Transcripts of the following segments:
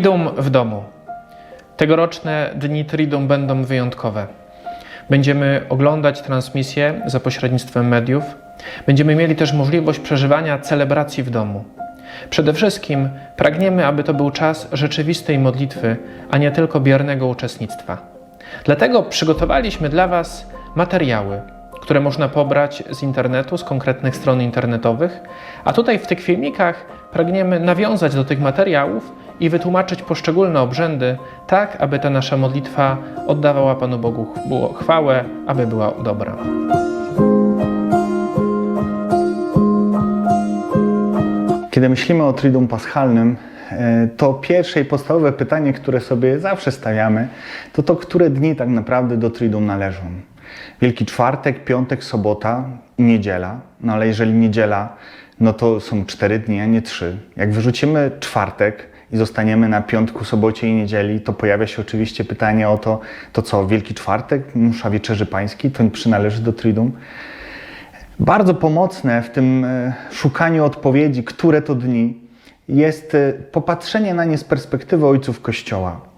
Triduum w domu. Tegoroczne dni Triduum będą wyjątkowe. Będziemy oglądać transmisję za pośrednictwem mediów. Będziemy mieli też możliwość przeżywania celebracji w domu. Przede wszystkim pragniemy, aby to był czas rzeczywistej modlitwy, a nie tylko biernego uczestnictwa. Dlatego przygotowaliśmy dla Was materiały, które można pobrać z internetu, z konkretnych stron internetowych, a tutaj w tych filmikach pragniemy nawiązać do tych materiałów i wytłumaczyć poszczególne obrzędy, tak aby ta nasza modlitwa oddawała Panu Bogu ch- chwałę, aby była dobra. Kiedy myślimy o Triduum Paschalnym, e, to pierwsze i podstawowe pytanie, które sobie zawsze stawiamy, to to, które dni tak naprawdę do Triduum należą. Wielki Czwartek, Piątek, Sobota i Niedziela. No ale jeżeli Niedziela, no to są cztery dni, a nie trzy. Jak wyrzucimy czwartek i zostaniemy na piątku, sobocie i niedzieli, to pojawia się oczywiście pytanie o to, to co, Wielki Czwartek, msza Wieczerzy Pańskiej, to przynależy do Triduum? Bardzo pomocne w tym e, szukaniu odpowiedzi, które to dni, jest e, popatrzenie na nie z perspektywy ojców Kościoła.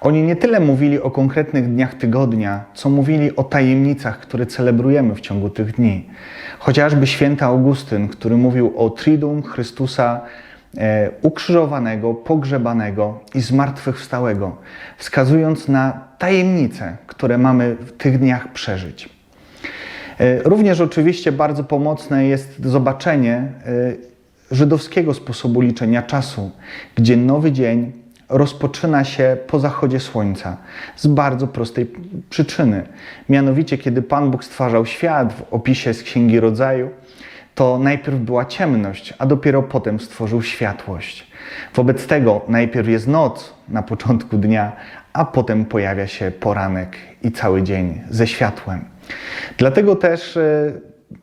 Oni nie tyle mówili o konkretnych dniach tygodnia, co mówili o tajemnicach, które celebrujemy w ciągu tych dni. Chociażby święty Augustyn, który mówił o Triduum Chrystusa e, ukrzyżowanego, pogrzebanego i zmartwychwstałego, wskazując na tajemnice, które mamy w tych dniach przeżyć. E, Również oczywiście bardzo pomocne jest zobaczenie e, żydowskiego sposobu liczenia czasu, gdzie nowy dzień rozpoczyna się po zachodzie słońca z bardzo prostej przyczyny. Mianowicie, kiedy Pan Bóg stwarzał świat w opisie z Księgi Rodzaju, to najpierw była ciemność, a dopiero potem stworzył światłość. Wobec tego najpierw jest noc na początku dnia, a potem pojawia się poranek i cały dzień ze światłem. Dlatego też e,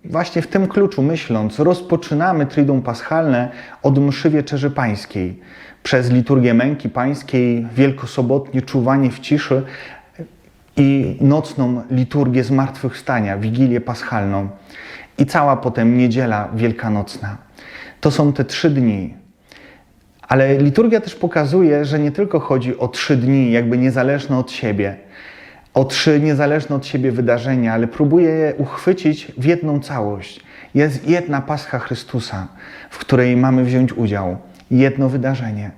właśnie w tym kluczu myśląc, rozpoczynamy Triduum Paschalne od mszy Wieczerzy Pańskiej. Przez liturgię Męki Pańskiej, wielkosobotnie czuwanie w ciszy i nocną liturgię Zmartwychwstania, Wigilię Paschalną i cała potem Niedziela Wielkanocna. To są te trzy dni, ale liturgia też pokazuje, że nie tylko chodzi o trzy dni, jakby niezależne od siebie, o trzy niezależne od siebie wydarzenia, ale próbuje je uchwycić w jedną całość. Jest jedna Pascha Chrystusa, w której mamy wziąć udział, jedno wydarzenie.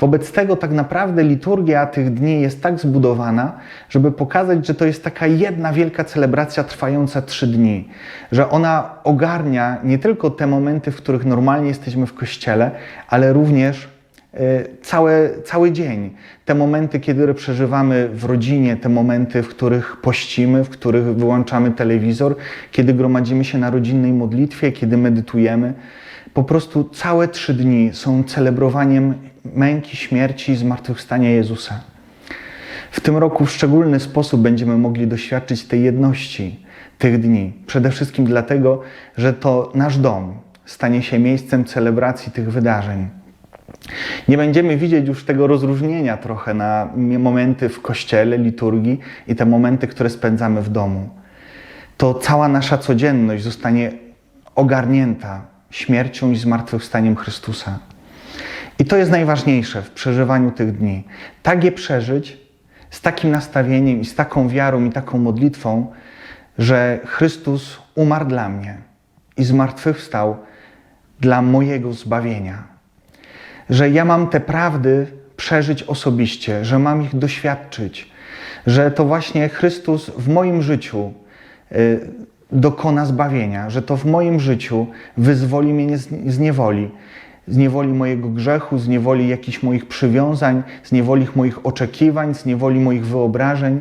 Wobec tego tak naprawdę liturgia tych dni jest tak zbudowana, żeby pokazać, że to jest taka jedna wielka celebracja trwająca trzy dni, że ona ogarnia nie tylko te momenty, w których normalnie jesteśmy w kościele, ale również całe, cały dzień. Te momenty, kiedy przeżywamy w rodzinie, te momenty, w których pościmy, w których wyłączamy telewizor, kiedy gromadzimy się na rodzinnej modlitwie, kiedy medytujemy. Po prostu całe trzy dni są celebrowaniem męki, śmierci i zmartwychwstania Jezusa. W tym roku w szczególny sposób będziemy mogli doświadczyć tej jedności tych dni. Przede wszystkim dlatego, że to nasz dom stanie się miejscem celebracji tych wydarzeń. Nie będziemy widzieć już tego rozróżnienia trochę na momenty w kościele, liturgii i te momenty, które spędzamy w domu. To cała nasza codzienność zostanie ogarnięta śmiercią i zmartwychwstaniem Chrystusa. I to jest najważniejsze w przeżywaniu tych dni. Tak je przeżyć z takim nastawieniem i z taką wiarą i taką modlitwą, że Chrystus umarł dla mnie i zmartwychwstał dla mojego zbawienia. Że ja mam te prawdy przeżyć osobiście, że mam ich doświadczyć, że to właśnie Chrystus w moim życiu y, dokona zbawienia, że to w moim życiu wyzwoli mnie z, niewoli, z niewoli mojego grzechu, z niewoli jakichś moich przywiązań, z niewoli moich oczekiwań, z niewoli moich wyobrażeń,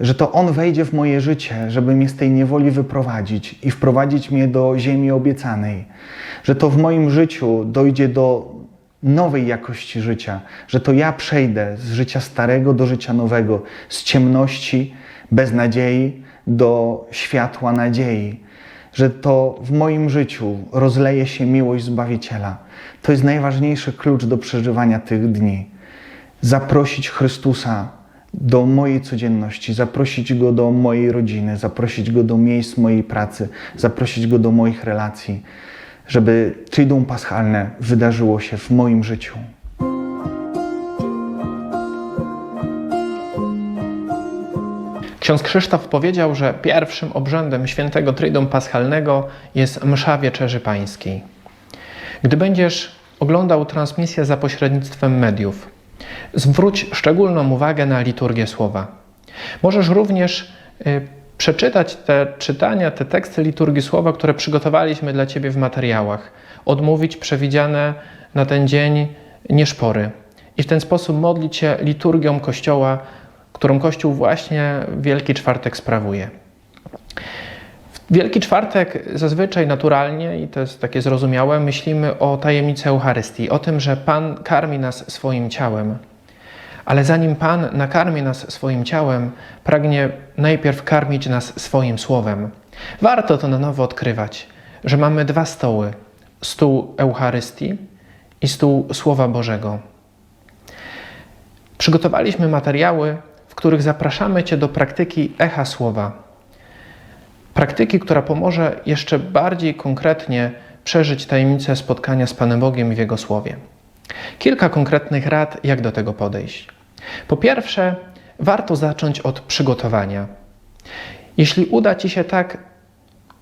że to On wejdzie w moje życie, żeby mnie z tej niewoli wyprowadzić i wprowadzić mnie do ziemi obiecanej, że to w moim życiu dojdzie do nowej jakości życia, że to ja przejdę z życia starego do życia nowego, z ciemności, beznadziei do światła nadziei, że to w moim życiu rozleje się miłość Zbawiciela. To jest najważniejszy klucz do przeżywania tych dni. Zaprosić Chrystusa do mojej codzienności, zaprosić Go do mojej rodziny, zaprosić Go do miejsc mojej pracy, zaprosić Go do moich relacji, żeby Triduum Paschalne wydarzyło się w moim życiu. Ksiądz Krzysztof powiedział, że pierwszym obrzędem świętego triduum Paschalnego jest msza Wieczerzy Pańskiej. Gdy będziesz oglądał transmisję za pośrednictwem mediów, zwróć szczególną uwagę na liturgię słowa. Możesz również y, przeczytać te czytania, te teksty liturgii słowa, które przygotowaliśmy dla Ciebie w materiałach, odmówić przewidziane na ten dzień nieszpory i w ten sposób modlić się liturgią Kościoła, którą Kościół właśnie Wielki Czwartek sprawuje. Wielki Czwartek zazwyczaj naturalnie, i to jest takie zrozumiałe, myślimy o tajemnicy Eucharystii, o tym, że Pan karmi nas swoim ciałem. Ale zanim Pan nakarmi nas swoim ciałem, pragnie najpierw karmić nas swoim słowem. Warto to na nowo odkrywać, że mamy dwa stoły: stół Eucharystii i stół Słowa Bożego. Przygotowaliśmy materiały, w których zapraszamy Cię do praktyki echa słowa. Praktyki, która pomoże jeszcze bardziej konkretnie przeżyć tajemnicę spotkania z Panem Bogiem i w Jego Słowie. Kilka konkretnych rad, jak do tego podejść. Po pierwsze, warto zacząć od przygotowania. Jeśli uda Ci się tak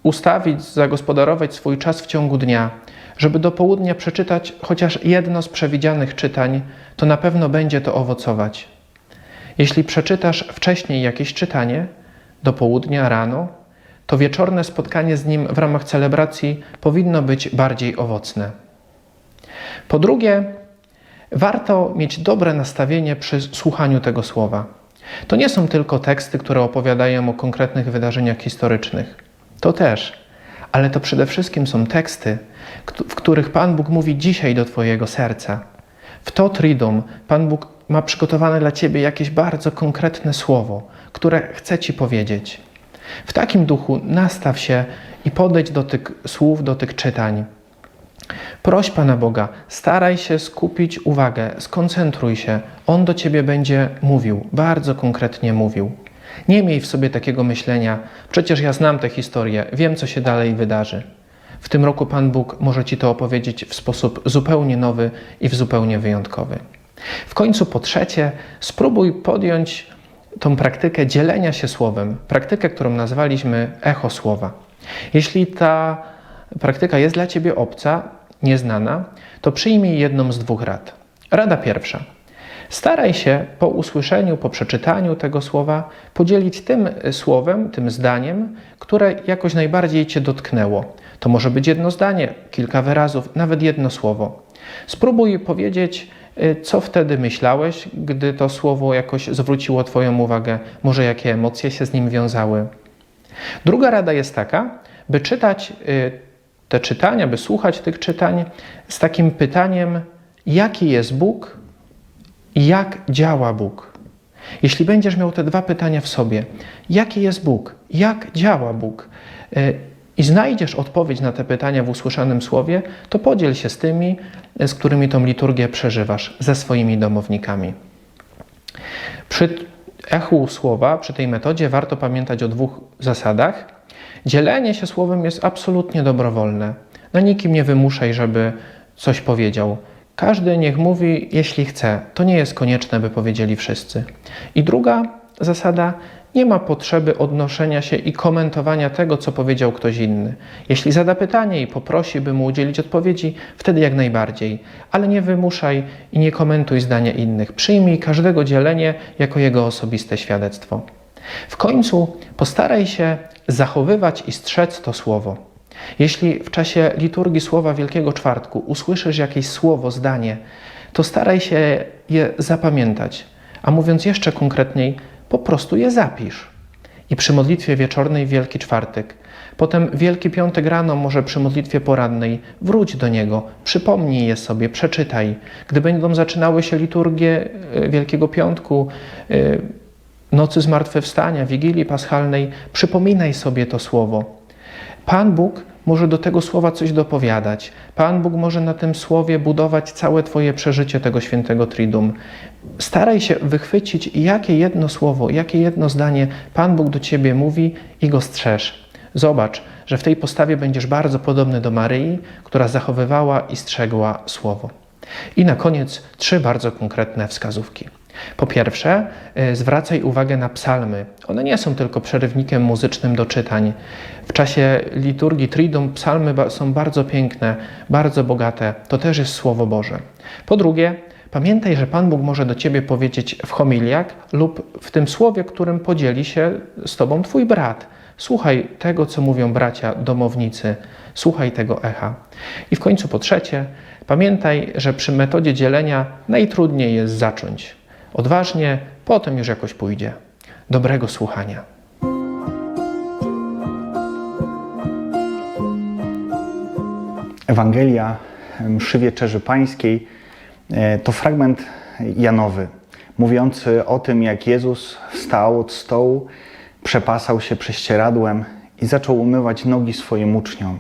ustawić, zagospodarować swój czas w ciągu dnia, żeby do południa przeczytać chociaż jedno z przewidzianych czytań, to na pewno będzie to owocować. Jeśli przeczytasz wcześniej jakieś czytanie, do południa, rano, to wieczorne spotkanie z nim w ramach celebracji powinno być bardziej owocne. Po drugie, warto mieć dobre nastawienie przy słuchaniu tego słowa. To nie są tylko teksty, które opowiadają o konkretnych wydarzeniach historycznych. To też, ale to przede wszystkim są teksty, w których Pan Bóg mówi dzisiaj do Twojego serca. W to Tridum Pan Bóg ma przygotowane dla Ciebie jakieś bardzo konkretne słowo, które chce Ci powiedzieć. W takim duchu nastaw się i podejdź do tych słów, do tych czytań. Proś Pana Boga, staraj się skupić uwagę, skoncentruj się. On do Ciebie będzie mówił, bardzo konkretnie mówił. Nie miej w sobie takiego myślenia, przecież ja znam tę historię, wiem co się dalej wydarzy. W tym roku Pan Bóg może Ci to opowiedzieć w sposób zupełnie nowy i w zupełnie wyjątkowy. W końcu po trzecie, spróbuj podjąć tą praktykę dzielenia się słowem, praktykę, którą nazwaliśmy echo słowa. Jeśli ta praktyka jest dla Ciebie obca, nieznana, to przyjmij jedną z dwóch rad. Rada pierwsza. Staraj się po usłyszeniu, po przeczytaniu tego słowa podzielić tym słowem, tym zdaniem, które jakoś najbardziej Cię dotknęło. To może być jedno zdanie, kilka wyrazów, nawet jedno słowo. Spróbuj powiedzieć, co wtedy myślałeś, gdy to słowo jakoś zwróciło Twoją uwagę, może jakie emocje się z nim wiązały. Druga rada jest taka, by czytać te czytania, by słuchać tych czytań z takim pytaniem, jaki jest Bóg i jak działa Bóg. Jeśli będziesz miał te dwa pytania w sobie, jaki jest Bóg, jak działa Bóg, i znajdziesz odpowiedź na te pytania w usłyszanym słowie, to podziel się z tymi, z którymi tą liturgię przeżywasz, ze swoimi domownikami. Przy echu słowa, przy tej metodzie warto pamiętać o dwóch zasadach. Dzielenie się słowem jest absolutnie dobrowolne. Na nikim nie wymuszaj, żeby coś powiedział. Każdy niech mówi, jeśli chce. To nie jest konieczne, by powiedzieli wszyscy. I druga zasada, nie ma potrzeby odnoszenia się i komentowania tego, co powiedział ktoś inny. Jeśli zada pytanie i poprosi, by mu udzielić odpowiedzi, wtedy jak najbardziej, ale nie wymuszaj i nie komentuj zdania innych. Przyjmij każdego dzielenie jako jego osobiste świadectwo. W końcu postaraj się zachowywać i strzec to słowo. Jeśli w czasie liturgii Słowa Wielkiego Czwartku usłyszysz jakieś słowo, zdanie, to staraj się je zapamiętać. A mówiąc jeszcze konkretniej, po prostu je zapisz. I przy modlitwie wieczornej Wielki Czwartek, potem Wielki Piątek rano, może przy modlitwie porannej, wróć do niego, przypomnij je sobie, przeczytaj. Gdy będą zaczynały się liturgie e, Wielkiego Piątku, e, Nocy Zmartwychwstania, Wigilii Paschalnej, przypominaj sobie to słowo. Pan Bóg może do tego słowa coś dopowiadać. Pan Bóg może na tym słowie budować całe Twoje przeżycie tego świętego Tridum. Staraj się wychwycić, jakie jedno słowo, jakie jedno zdanie Pan Bóg do Ciebie mówi i go strzeż. Zobacz, że w tej postawie będziesz bardzo podobny do Maryi, która zachowywała i strzegła słowo. I na koniec trzy bardzo konkretne wskazówki. Po pierwsze, y, zwracaj uwagę na psalmy. One nie są tylko przerywnikiem muzycznym do czytań. W czasie liturgii Triduum psalmy są bardzo piękne, bardzo bogate. To też jest Słowo Boże. Po drugie, pamiętaj, że Pan Bóg może do Ciebie powiedzieć w homiliach lub w tym słowie, którym podzieli się z Tobą Twój brat. Słuchaj tego, co mówią bracia domownicy. Słuchaj tego echa. I w końcu po trzecie, pamiętaj, że przy metodzie dzielenia najtrudniej jest zacząć. Odważnie, potem już jakoś pójdzie. Dobrego słuchania. Ewangelia mszy Wieczerzy Pańskiej e, to fragment Janowy, mówiący o tym, jak Jezus wstał od stołu, przepasał się prześcieradłem i zaczął umywać nogi swoim uczniom.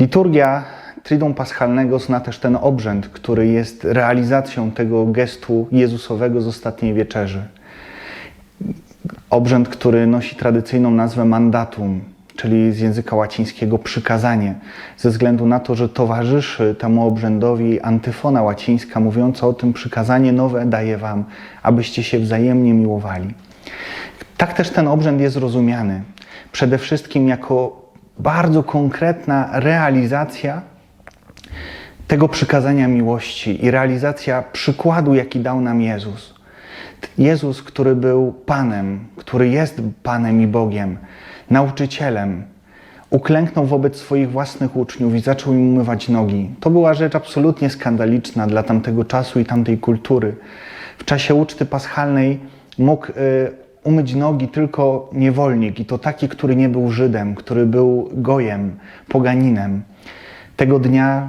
Liturgia Triduum Paschalnego zna też ten obrzęd, który jest realizacją tego gestu Jezusowego z ostatniej wieczerzy. Obrzęd, który nosi tradycyjną nazwę mandatum, czyli z języka łacińskiego przykazanie, ze względu na to, że towarzyszy temu obrzędowi antyfona łacińska mówiąca o tym przykazanie nowe daję wam, abyście się wzajemnie miłowali. Tak też ten obrzęd jest rozumiany. Przede wszystkim jako bardzo konkretna realizacja tego przykazania miłości i realizacja przykładu, jaki dał nam Jezus. Jezus, który był Panem, który jest Panem i Bogiem, nauczycielem, uklęknął wobec swoich własnych uczniów i zaczął im umywać nogi. To była rzecz absolutnie skandaliczna dla tamtego czasu i tamtej kultury. W czasie uczty paschalnej mógł y, umyć nogi tylko niewolnik i to taki, który nie był Żydem, który był gojem, poganinem. Tego dnia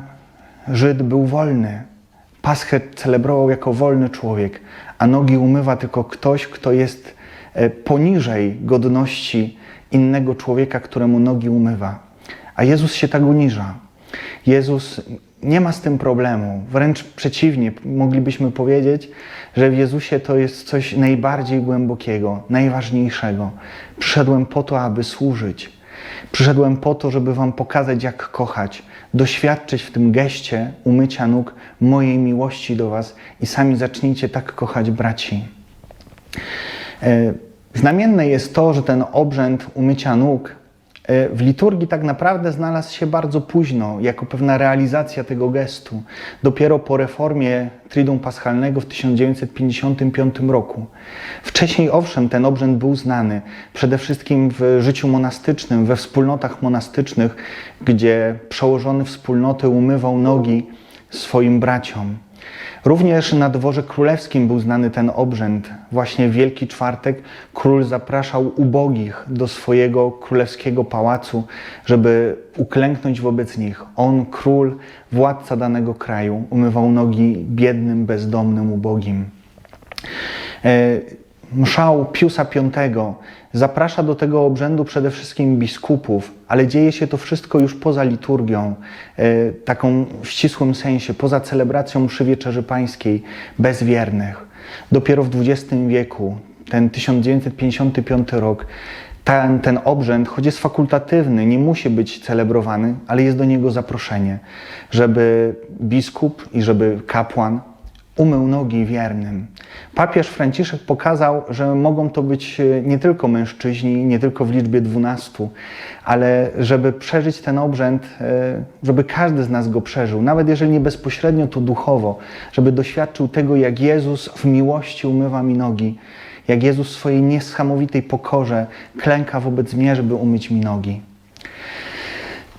Żyd był wolny. Paschę celebrował jako wolny człowiek, a nogi umywa tylko ktoś, kto jest e, poniżej godności innego człowieka, któremu nogi umywa. A Jezus się tak uniża. Jezus nie ma z tym problemu. Wręcz przeciwnie, moglibyśmy powiedzieć, że w Jezusie to jest coś najbardziej głębokiego, najważniejszego. Przyszedłem po to, aby służyć. Przyszedłem po to, żeby Wam pokazać, jak kochać, doświadczyć w tym geście umycia nóg mojej miłości do Was i sami zacznijcie tak kochać braci. E, Znamienne jest to, że ten obrzęd umycia nóg w liturgii tak naprawdę znalazł się bardzo późno, jako pewna realizacja tego gestu. Dopiero po reformie Triduum Paschalnego w 1955 roku. Wcześniej, owszem, ten obrzęd był znany, przede wszystkim w życiu monastycznym, we wspólnotach monastycznych, gdzie przełożony wspólnoty umywał nogi swoim braciom. Również na dworze królewskim był znany ten obrzęd. Właśnie Wielki Czwartek król zapraszał ubogich do swojego królewskiego pałacu, żeby uklęknąć wobec nich. On, król, władca danego kraju, umywał nogi biednym, bezdomnym, ubogim. E, Mszał Piusa V zaprasza do tego obrzędu przede wszystkim biskupów, ale dzieje się to wszystko już poza liturgią, e, taką w ścisłym sensie, poza celebracją mszy Wieczerzy Pańskiej, bez wiernych. Dopiero w XX wieku, ten 1955 rok, ten, ten obrzęd, choć jest fakultatywny, nie musi być celebrowany, ale jest do niego zaproszenie, żeby biskup i żeby kapłan umył nogi wiernym. Papież Franciszek pokazał, że mogą to być e, nie tylko mężczyźni, nie tylko w liczbie dwunastu, ale żeby przeżyć ten obrzęd, e, żeby każdy z nas go przeżył, nawet jeżeli nie bezpośrednio, to duchowo, żeby doświadczył tego, jak Jezus w miłości umywa mi nogi, jak Jezus w swojej niesamowitej pokorze klęka wobec mnie, żeby umyć mi nogi.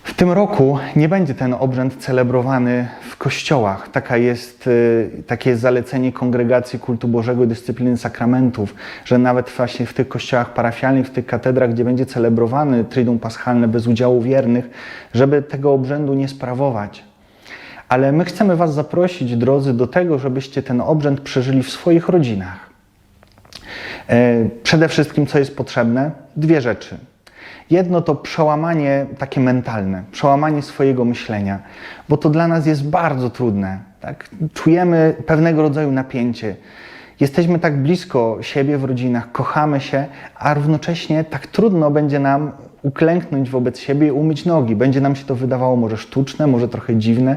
W tym roku nie będzie ten obrzęd celebrowany w kościołach. Taka jest, y, takie jest zalecenie Kongregacji Kultu Bożego i Dyscypliny Sakramentów, że nawet właśnie w tych kościołach parafialnych, w tych katedrach, gdzie będzie celebrowany Triduum Paschalne bez udziału wiernych, żeby tego obrzędu nie sprawować. Ale my chcemy Was zaprosić, drodzy, do tego, żebyście ten obrzęd przeżyli w swoich rodzinach. E, Przede wszystkim, co jest potrzebne? Dwie rzeczy. Jedno to przełamanie takie mentalne, przełamanie swojego myślenia, bo to dla nas jest bardzo trudne. Tak? Czujemy pewnego rodzaju napięcie. Jesteśmy tak blisko siebie w rodzinach, kochamy się, a równocześnie tak trudno będzie nam uklęknąć wobec siebie i umyć nogi. Będzie nam się to wydawało może sztuczne, może trochę dziwne,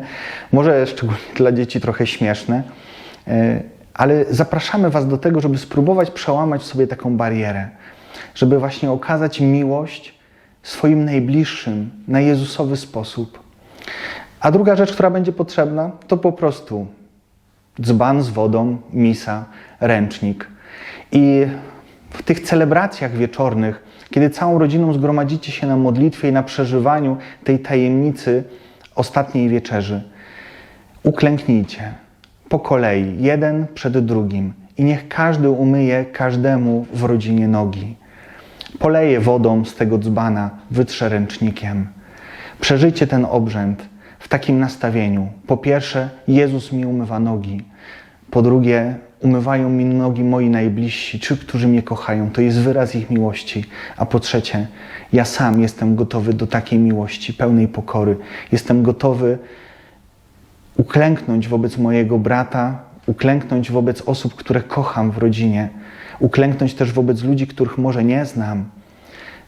może szczególnie dla dzieci trochę śmieszne. E, Ale zapraszamy Was do tego, żeby spróbować przełamać sobie taką barierę, żeby właśnie okazać miłość swoim najbliższym na Jezusowy sposób. A druga rzecz, która będzie potrzebna, to po prostu dzban z wodą, misa, ręcznik. I w tych celebracjach wieczornych, kiedy całą rodziną zgromadzicie się na modlitwie i na przeżywaniu tej tajemnicy ostatniej wieczerzy, uklęknijcie po kolei, jeden przed drugim i niech każdy umyje każdemu w rodzinie nogi. Poleje wodą z tego dzbana, wytrze ręcznikiem. Przeżyjcie ten obrzęd w takim nastawieniu. Po pierwsze, Jezus mi umywa nogi. Po drugie, umywają mi nogi moi najbliżsi, ci, którzy mnie kochają. To jest wyraz ich miłości. A po trzecie, ja sam jestem gotowy do takiej miłości, pełnej pokory. Jestem gotowy uklęknąć wobec mojego brata, uklęknąć wobec osób, które kocham w rodzinie, uklęknąć też wobec ludzi, których może nie znam,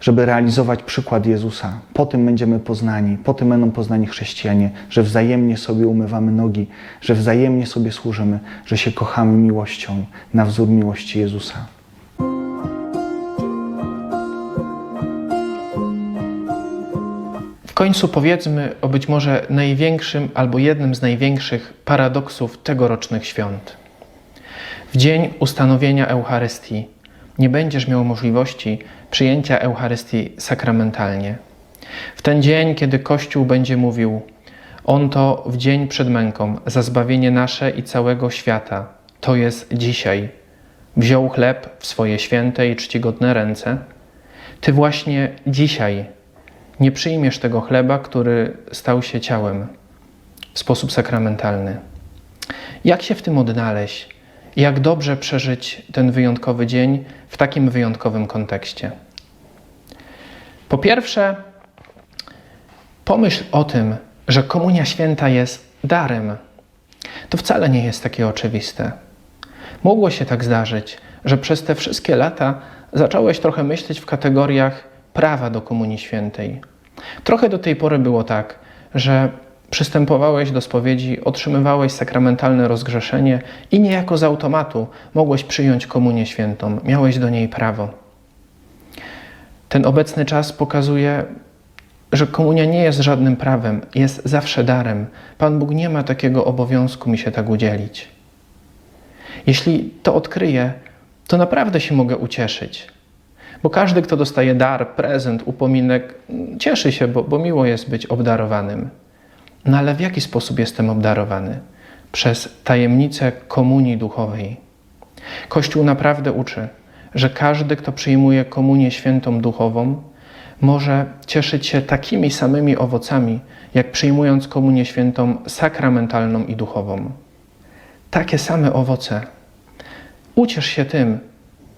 żeby realizować przykład Jezusa. Po tym będziemy poznani, po tym będą poznani chrześcijanie, że wzajemnie sobie umywamy nogi, że wzajemnie sobie służymy, że się kochamy miłością na wzór miłości Jezusa. W końcu powiedzmy o być może największym albo jednym z największych paradoksów tegorocznych świąt. W dzień ustanowienia Eucharystii nie będziesz miał możliwości przyjęcia Eucharystii sakramentalnie. W ten dzień, kiedy Kościół będzie mówił: On to w dzień przed męką, za zbawienie nasze i całego świata, to jest dzisiaj, wziął chleb w swoje święte i czcigodne ręce, ty właśnie dzisiaj nie przyjmiesz tego chleba, który stał się ciałem w sposób sakramentalny. Jak się w tym odnaleźć? Jak dobrze przeżyć ten wyjątkowy dzień w takim wyjątkowym kontekście? Po pierwsze, pomyśl o tym, że Komunia Święta jest darem. To wcale nie jest takie oczywiste. Mogło się tak zdarzyć, że przez te wszystkie lata zacząłeś trochę myśleć w kategoriach prawa do Komunii Świętej. Trochę do tej pory było tak, że przystępowałeś do spowiedzi, otrzymywałeś sakramentalne rozgrzeszenie i niejako z automatu mogłeś przyjąć Komunię Świętą, miałeś do niej prawo. Ten obecny czas pokazuje, że komunia nie jest żadnym prawem, jest zawsze darem. Pan Bóg nie ma takiego obowiązku mi się tak udzielić. Jeśli to odkryję, to naprawdę się mogę ucieszyć. Bo każdy, kto dostaje dar, prezent, upominek, cieszy się, bo, bo miło jest być obdarowanym. No ale w jaki sposób jestem obdarowany? Przez tajemnicę komunii duchowej. Kościół naprawdę uczy, że każdy, kto przyjmuje komunię świętą duchową, może cieszyć się takimi samymi owocami, jak przyjmując komunię świętą sakramentalną i duchową. Takie same owoce. Uciesz się tym,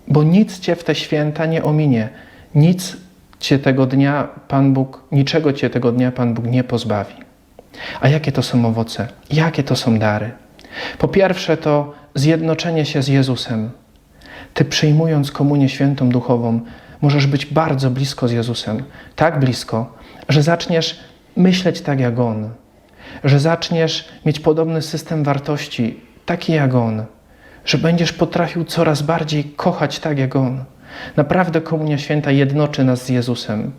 bo nic cię w te święta nie ominie. Nic cię tego dnia Pan Bóg, niczego cię tego dnia Pan Bóg nie pozbawi. A jakie to są owoce? Jakie to są dary? Po pierwsze, to zjednoczenie się z Jezusem. Ty przyjmując komunię świętą duchową, możesz być bardzo blisko z Jezusem. Tak blisko, że zaczniesz myśleć tak jak On, że zaczniesz mieć podobny system wartości, taki jak On, że będziesz potrafił coraz bardziej kochać tak jak On. Naprawdę Komunia Święta jednoczy nas z Jezusem.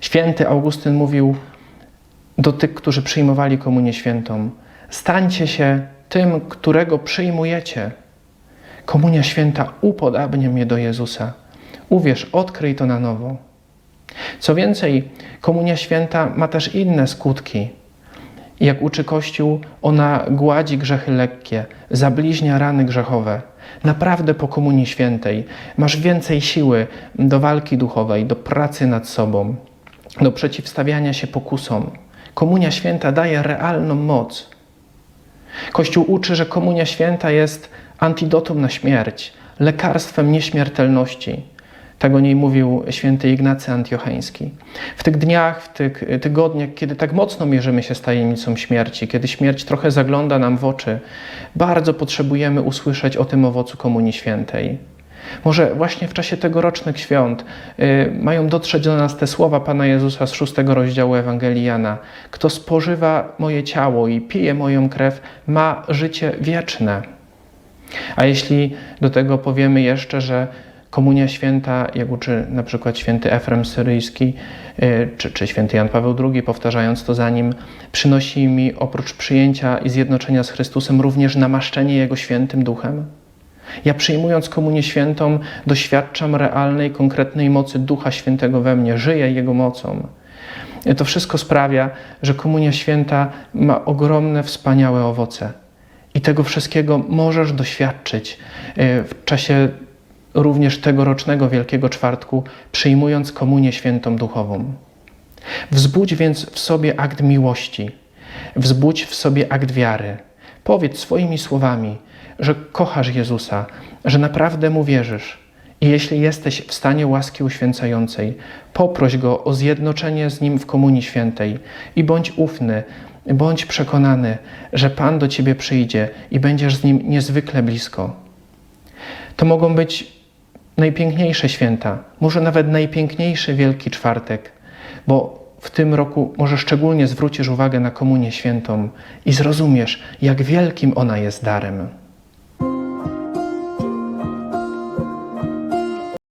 Święty Augustyn mówił do tych, którzy przyjmowali Komunię Świętą: stańcie się tym, którego przyjmujecie. Komunia Święta upodabnia mnie do Jezusa. Uwierz, odkryj to na nowo. Co więcej, Komunia Święta ma też inne skutki. Jak uczy Kościół, ona gładzi grzechy lekkie, zabliźnia rany grzechowe. Naprawdę po Komunii Świętej masz więcej siły do walki duchowej, do pracy nad sobą, do przeciwstawiania się pokusom. Komunia Święta daje realną moc. Kościół uczy, że Komunia Święta jest antidotum na śmierć, lekarstwem nieśmiertelności. Tak o niej mówił święty Ignacy Antiocheński. W tych dniach, w tych tygodniach, kiedy tak mocno mierzymy się z tajemnicą śmierci, kiedy śmierć trochę zagląda nam w oczy, bardzo potrzebujemy usłyszeć o tym owocu Komunii Świętej. Może właśnie w czasie tegorocznych świąt y, mają dotrzeć do nas te słowa Pana Jezusa z szóstego rozdziału Ewangelii Jana. Kto spożywa moje ciało i pije moją krew, ma życie wieczne. A jeśli do tego powiemy jeszcze, że Komunia Święta, jak uczy na przykład święty Efrem Syryjski y, czy, czy święty Jan Paweł II, powtarzając to za nim, przynosi mi oprócz przyjęcia i zjednoczenia z Chrystusem również namaszczenie Jego świętym duchem. Ja przyjmując Komunię Świętą doświadczam realnej, konkretnej mocy Ducha Świętego we mnie, żyję Jego mocą. To wszystko sprawia, że Komunia Święta ma ogromne, wspaniałe owoce. I tego wszystkiego możesz doświadczyć e, w czasie również tegorocznego Wielkiego Czwartku, przyjmując Komunię Świętą Duchową. Wzbudź więc w sobie akt miłości, wzbudź w sobie akt wiary. Powiedz swoimi słowami, że kochasz Jezusa, że naprawdę Mu wierzysz. I jeśli jesteś w stanie łaski uświęcającej, poproś Go o zjednoczenie z Nim w Komunii Świętej i bądź ufny, bądź przekonany, że Pan do Ciebie przyjdzie i będziesz z Nim niezwykle blisko. To mogą być najpiękniejsze święta, może nawet najpiękniejszy Wielki Czwartek, bo w tym roku może szczególnie zwrócisz uwagę na Komunię Świętą i zrozumiesz, jak wielkim ona jest darem.